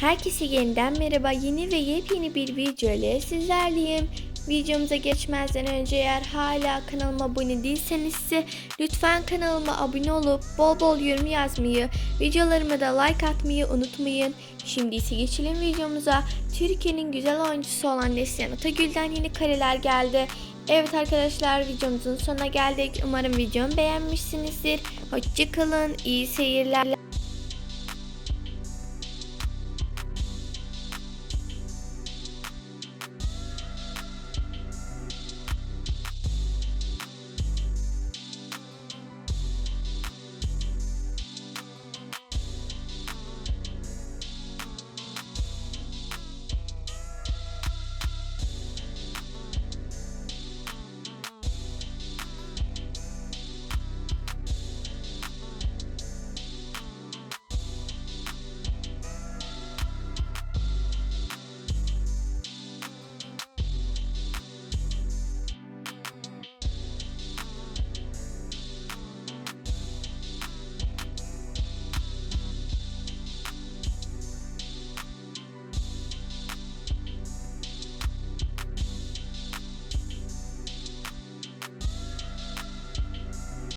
Herkese yeniden merhaba. Yeni ve yepyeni bir video ile sizlerleyim. Videomuza geçmezden önce eğer hala kanalıma abone değilseniz ise lütfen kanalıma abone olup bol bol yorum yazmayı, videolarıma da like atmayı unutmayın. Şimdi ise geçelim videomuza. Türkiye'nin güzel oyuncusu olan Neslihan Atagül'den yeni kareler geldi. Evet arkadaşlar videomuzun sonuna geldik. Umarım videomu beğenmişsinizdir. Hoşçakalın, iyi seyirler.